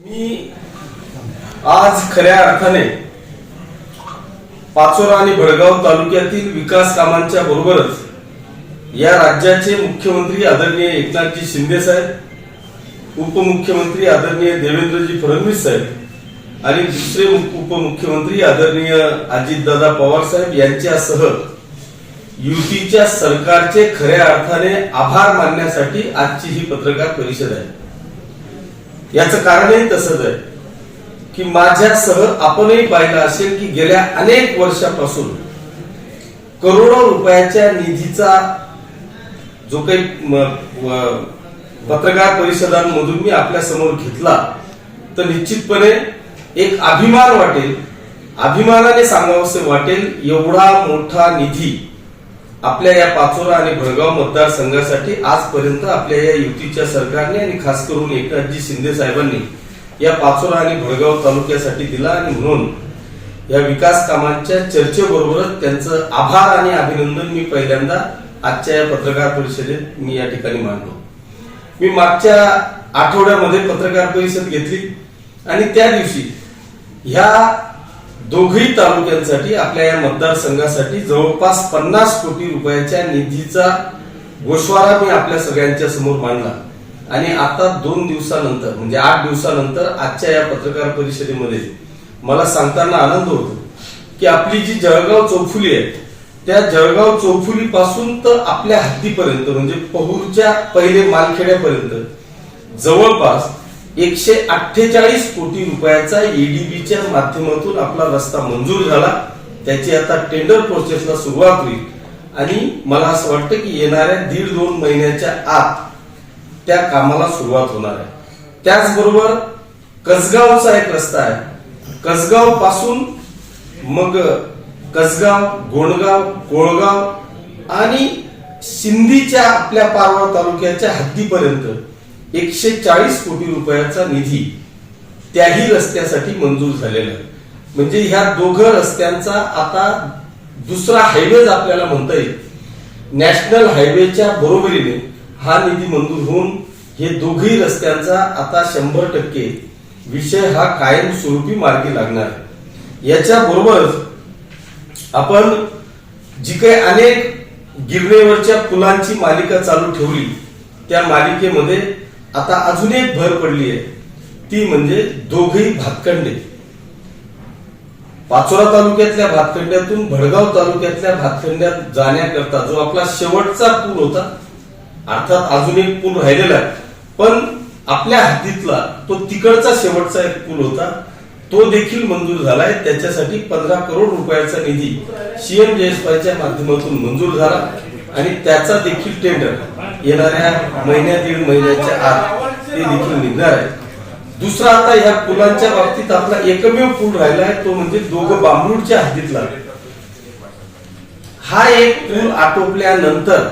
मी आज खऱ्या अर्थाने पाचोरा आणि भडगाव तालुक्यातील विकास कामांच्या बरोबरच या राज्याचे मुख्यमंत्री आदरणीय एकनाथजी शिंदे साहेब उपमुख्यमंत्री आदरणीय देवेंद्रजी फडणवीस साहेब आणि दुसरे उप- उपमुख्यमंत्री आदरणीय अजितदादा पवार साहेब यांच्यासह युतीच्या सरकारचे खऱ्या अर्थाने आभार मानण्यासाठी आजची ही पत्रकार परिषद आहे. याचं कारणही तसंच आहे की माझ्यासह आपणही पाहिलं असेल की गेल्या अनेक वर्षापासून करोडो रुपयाच्या निधीचा जो काही पत्रकार परिषदांमधून मी आपल्यासमोर घेतला तर निश्चितपणे एक अभिमान वाटेल अभिमानाने सांगावसे वाटेल एवढा मोठा निधी आपल्या या पाचोरा आणि भडगाव मतदारसंघासाठी आजपर्यंत आपल्या या युतीच्या सरकारने आणि खास करून एकनाथजी शिंदे साहेबांनी या पाचोरा आणि भडगाव तालुक्यासाठी दिला आणि म्हणून या विकास कामांच्या चर्चेबरोबरच त्यांचं आभार आणि अभिनंदन मी पहिल्यांदा आजच्या या पत्रकार परिषदेत मी या ठिकाणी मांडलो मी मागच्या आठवड्यामध्ये पत्रकार परिषद घेतली आणि त्या दिवशी ह्या दोघही तालुक्यांसाठी आपल्या या मतदारसंघासाठी जवळपास पन्नास कोटी रुपयाच्या निधीचा गोषवारा मी आपल्या सगळ्यांच्या समोर मांडला. आणि आता दोन दिवसानंतर म्हणजे आठ दिवसानंतर आजच्या या पत्रकार परिषदेमध्ये मला सांगताना आनंद होतो की आपली जी जळगाव चौफुली आहे त्या जळगाव चौफुली पासून तर आपल्या हद्दीपर्यंत म्हणजे पहूरच्या पहिले मालखेड्यापर्यंत जवळपास एकशे अठ्ठेचाळीस कोटी रुपयाचा एडीबीच्या माध्यमातून आपला रस्ता मंजूर झाला. त्याची आता टेंडर प्रोसेसला सुरुवात होईल. आणि मला असं वाटतं की येणाऱ्या दीड दोन महिन्याच्या आत त्या कामाला सुरुवात होणार आहे. त्याचबरोबर कसगावचा एक रस्ता आहे. कसगावपासून मग कसगाव गोंडगाव कोळगाव आणि सिंधीच्या आपल्या पारवा तालुक्याच्या हद्दीपर्यंत एकशे चाळीस कोटी रुपयाचा निधी त्याही रस्त्यासाठी मंजूर झालेला आहे. म्हणजे ह्या दोघं रस्त्यांचा आता दुसरा हायवेज आपल्याला म्हणता येईल. नॅशनल हायवेच्या बरोबरीने हा निधी मंजूर होऊन हे दोघही रस्त्यांचा आता शंभर टक्के विषय हा कायमस्वरूपी मार्गी लागणार आहे. याच्या बरोबरच आपण जी काही अनेक गिरणेवरच्या पुलांची मालिका चालू ठेवली त्या मालिकेमध्ये आता अजून एक भर पडली आहे. ती म्हणजे दोघही भातखंडे. पाचोरा तालुक्यातल्या भातखंड्यातून भडगाव तालुक्यातल्या भातखंड्यात जाण्याकरता जो आपला शेवटचा पूल होता अर्थात अजून एक पूल राहिलेला आहे. पण आपल्या हद्दीतला तो तिकडचा शेवटचा एक पूल होता तो देखील मंजूर झालाय. त्याच्यासाठी पंधरा करोड रुपयाचा निधी सीएम जयस्वालच्या माध्यमातून मंजूर झाला. आणि त्याचा देखील टेंडर येणाऱ्या महिन्या दीड महिन्याच्या आत ते देखील निघणार आहे. दुसरा आता ह्या पुलांच्या बाबतीत आपला एकमेव पूल राहिला आहे तो म्हणजे दोघं बांबूडच्या हद्दीतला. हा एक पूल आटोपल्यानंतर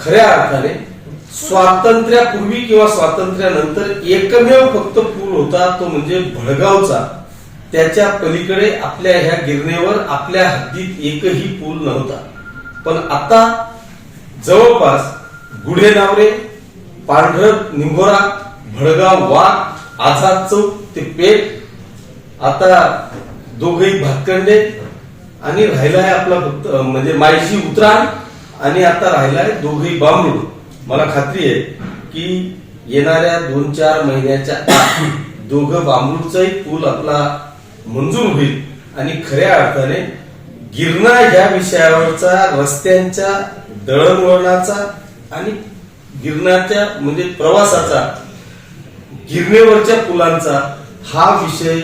खऱ्या अर्थाने स्वातंत्र्यापूर्वी किंवा स्वातंत्र्यानंतर एकमेव फक्त पूल होता तो म्हणजे भडगावचा. त्याच्या पलीकडे आपल्या ह्या गिरणेवर आपल्या हद्दीत एकही पूल नव्हता. पण आता जवळपास गुढे नावरे पांढर निंबोरा भडगाव वाघ आझाद चौक ते पेठ आता दोघही भातखंडे आणि राहिलाय आपला फक्त म्हणजे मायशी उतराण आणि आता राहिलाय दोघही बांबूड मला खात्री आहे की येणाऱ्या दोन चार महिन्याच्या दोघं बांबूडचाही पूल आपला मंजूर होईल आणि खऱ्या अर्थाने गिरणा ह्या विषयावरचा रस्त्यांच्या दळणवळणाचा आणि गिरणाच्या म्हणजे प्रवासाचा गिरणेवरच्या पुलांचा हा विषय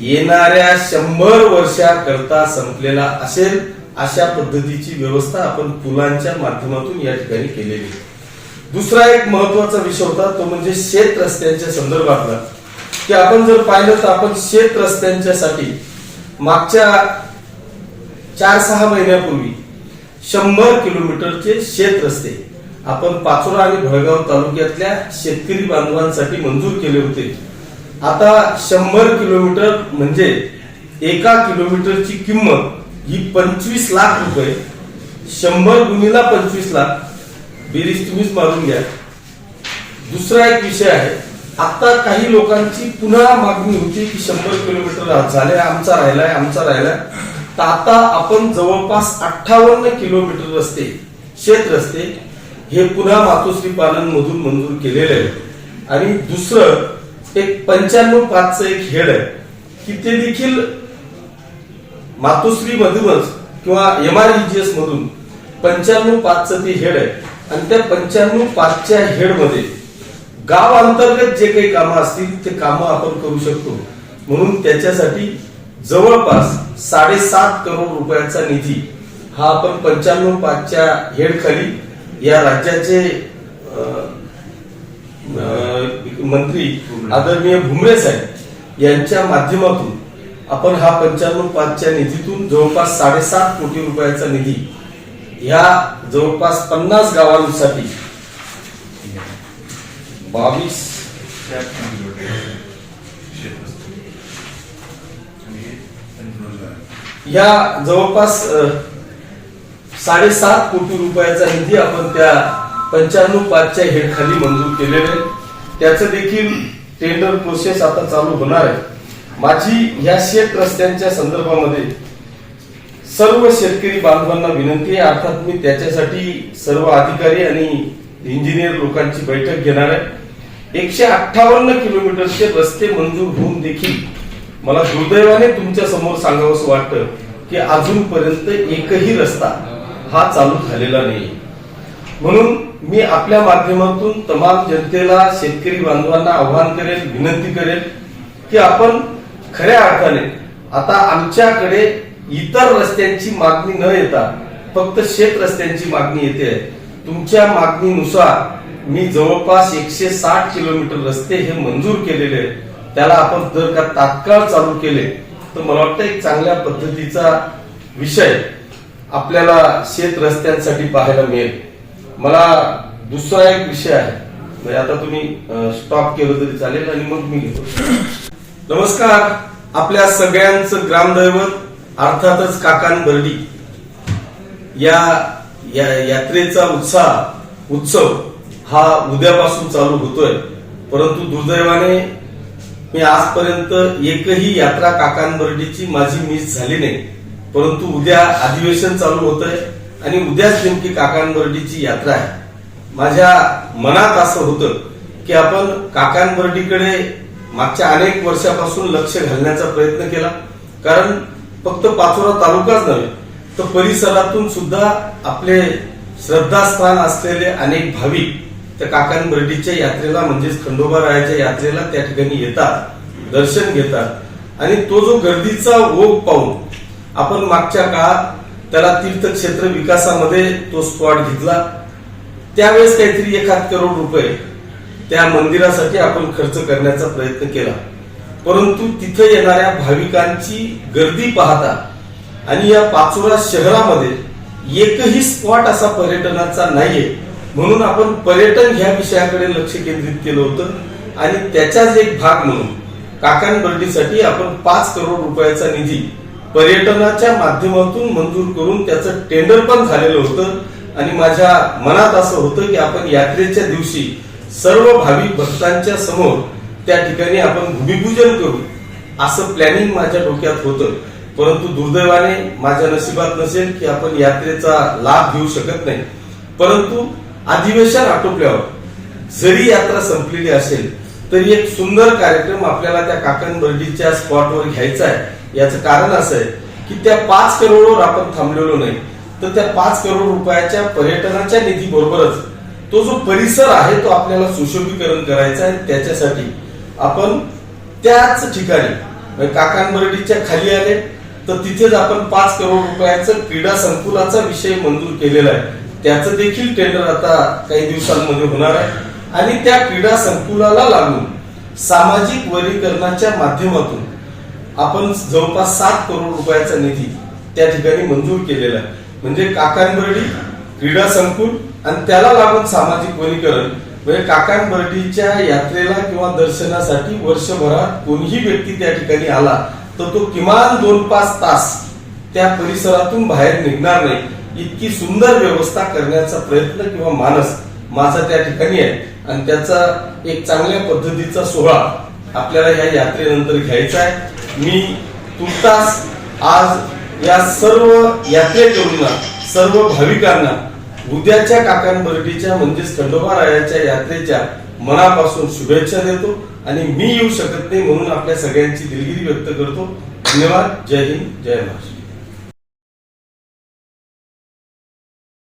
येणाऱ्या शंभर वर्षाकरता संपलेला असेल अशा पद्धतीची व्यवस्था आपण पुलांच्या माध्यमातून या ठिकाणी केलेली. दुसरा एक महत्त्वाचा विषय होता तो म्हणजे शेत रस्त्यांच्या संदर्भातला. की आपण जर पाहिलं तर आपण शेत रस्त्यांच्यासाठी मागच्या चार सहा महिन्यापूर्वी शंभर किलोमीटरचे शेत रस्ते आपण पाचोरा आणि भळगाव तालुक्यातल्या शेतकरी बांधवांसाठी मंजूर केले होते. आता शंभर किलोमीटर म्हणजे एका किलोमीटरची किंमत ही पंचवीस लाख रुपये. शंभर गुणीला पंचवीस लाख. बेरीज तुम्हीच मारून घ्या. दुसरा एक विषय आहे. आता काही लोकांची पुन्हा मागणी होती की शंभर किलोमीटर झाले आमचा राहिलाय आमचा राहिलाय. तर आता आपण जवळपास अठ्ठावन्न किलोमीटर रस्ते शेत रस्ते हे पुन्हा मातोश्री पालन मधून मंजूर केलेले आहे आणि दुसरं एक पंच्याण्णव पाचचं एक हेड आहे की ते देखील मातोश्री मधूनच किंवा एम आर मधून पंच्याण्णव पाचचं ते हेड आहे. आणि त्या पंच्याण्णव पाचच्या हेडमध्ये गाव अंतर्गत जे काही कामं असतील ते कामं आपण करू शकतो. म्हणून त्याच्यासाठी जवळपास साडेसात करोड रुपयाचा निधी हा आपण पंच्याण्णव पाचच्या हेडखाली या राज्याचे मंत्री आदरणीय भुमरे साहेब यांच्या माध्यमातून आपण हा पंच्याण्णव पाचच्या निधीतून जवळपास साडेसात कोटी रुपयाचा निधी या जवळपास पन्नास गावांसाठी बावीस या जवळपास साडेसात कोटी रुपयाचा निधी आपण त्या पंच्याण्णव पाचच्या हेडखाली मंजूर केलेले त्याचं देखील टेंडर प्रोसेस आता चालू होणार आहे. माझी या शेत रस्त्यांच्या संदर्भामध्ये सर्व शेतकरी बांधवांना विनंती आहे. अर्थात मी त्याच्यासाठी सर्व अधिकारी आणि इंजिनियर लोकांची बैठक घेणार आहे. एकशे अठ्ठावन्न किलोमीटरचे रस्ते मंजूर होऊन देखील मला दुर्दैवाने तुमच्यासमोर सांगावंसं वाटतं की अजूनपर्यंत एकही रस्ता हा चालू झालेला नाही. म्हणून मी आपल्या माध्यमातून तमाम जनतेला शेतकरी बांधवांना आव्हान करेल विनंती करेल की आपण खऱ्या अर्थाने आता आमच्याकडे इतर रस्त्यांची मागणी न येता फक्त शेत रस्त्यांची मागणी येते तुमच्या मागणीनुसार मी जवळपास एकशे साठ किलोमीटर रस्ते हे मंजूर केलेले आहेत. त्याला आपण जर का तात्काळ चालू केले तर मला वाटतं एक चांगल्या पद्धतीचा विषय आपल्याला शेत रस्त्यांसाठी पाहायला मिळेल. मला दुसरा एक विषय आहे. म्हणजे आता तुम्ही स्टॉप केलं तरी चालेल आणि मग मी घेतो. नमस्कार. आपल्या सगळ्यांचं ग्रामदैवत अर्थातच काकान बर्डी. या या यात्रेचा उत्साह उत्सव हा उद्यापासून चालू होतोय. परंतु दुर्दैवाने मी आजपर्यंत एकही यात्रा काकांबर्डीची माझी मिस झाली नाही. परंतु उद्या अधिवेशन चालू होत आहे आणि उद्याच नेमकी काकांबर्डीची यात्रा आहे. माझ्या मनात असं होतं की आपण काकांबर्डीकडे मागच्या अनेक वर्षापासून लक्ष घालण्याचा प्रयत्न केला. कारण फक्त पाचोरा तालुकाच नव्हे तर परिसरातून सुद्धा आपले श्रद्धास्थान असलेले अनेक भाविक त्या काकांबर्डीच्या यात्रेला म्हणजेच खंडोबा रायाच्या यात्रेला त्या ठिकाणी येतात दर्शन घेतात. आणि तो जो गर्दीचा ओघ पाहून आपण मागच्या काळात त्याला तीर्थक्षेत्र विकासामध्ये तो स्पॉट घेतला. त्यावेळेस काहीतरी एखाद करोड रुपये त्या मंदिरासाठी आपण खर्च करण्याचा प्रयत्न केला. परंतु तिथे येणाऱ्या भाविकांची गर्दी पाहता आणि या पाचोरा शहरामध्ये एकही स्पॉट असा पर्यटनाचा नाहीये म्हणून आपण पर्यटन ह्या विषयाकडे लक्ष केंद्रित केलं होतं. आणि त्याचाच एक भाग म्हणून काकांबर्डीसाठी आपण पाच करोड रुपयाचा निधी पर्यटनाच्या माध्यमातून मंजूर करून त्याचं टेंडर पण झालेलं होतं. आणि माझ्या मनात असं होतं की आपण यात्रेच्या दिवशी सर्व भाविक भक्तांच्या समोर त्या ठिकाणी आपण भूमिपूजन करू असं प्लॅनिंग माझ्या डोक्यात होतं. परंतु दुर्दैवाने माझ्या नशिबात नसेल की आपण यात्रेचा लाभ घेऊ शकत नाही. परंतु अधिवेशन आटोपल्यावर जरी यात्रा संपलेली असेल तरी एक सुंदर कार्यक्रम आपल्याला त्या काकणबर्डीच्या स्पॉटवर घ्यायचा आहे. याचं कारण असं आहे की त्या पाच करोडवर आपण थांबलेलो नाही. तर त्या पाच करोड रुपयाच्या पर्यटनाच्या निधी बरोबरच तो जो परिसर आहे तो आपल्याला सुशोभीकरण करायचा आहे. त्याच्यासाठी आपण त्याच ठिकाणी म्हणजे काकांबर्डीच्या खाली आले तर तिथेच आपण पाच करोड रुपयाचं क्रीडा संकुलाचा विषय मंजूर केलेला आहे. त्याचं देखील टेंडर आता काही दिवसांमध्ये होणार आहे. आणि त्या क्रीडा संकुलाला लागून सामाजिक वर्गीकरणाच्या माध्यमातून आपण जवळपास सात करोड रुपयाचा निधी त्या ठिकाणी मंजूर केलेला आहे. म्हणजे काकांबर्डी क्रीडा संकुल आणि त्याला लागून सामाजिक वनीकरण म्हणजे काकांबर्डीच्या यात्रेला किंवा दर्शनासाठी वर्षभरात कोणीही व्यक्ती त्या ठिकाणी आला तर तो किमान दोन पाच तास त्या परिसरातून बाहेर निघणार नाही. इतकी सुंदर व्यवस्था करण्याचा प्रयत्न किंवा मानस माझा त्या ठिकाणी आहे. आणि त्याचा एक चांगल्या पद्धतीचा सोहळा आपल्याला या यात्रेनंतर घ्यायचा आहे. मी तुर्तास आज या सर्व यात्रेकरूंना सर्व भाविकांना उद्याच्या काकांबर्डीच्या म्हणजेच खंडोबा रायाच्या यात्रेच्या मनापासून शुभेच्छा देतो. आणि मी येऊ शकत नाही म्हणून आपल्या सगळ्यांची दिलगिरी व्यक्त करतो. धन्यवाद. जय हिंद. जय महाराष्ट्र.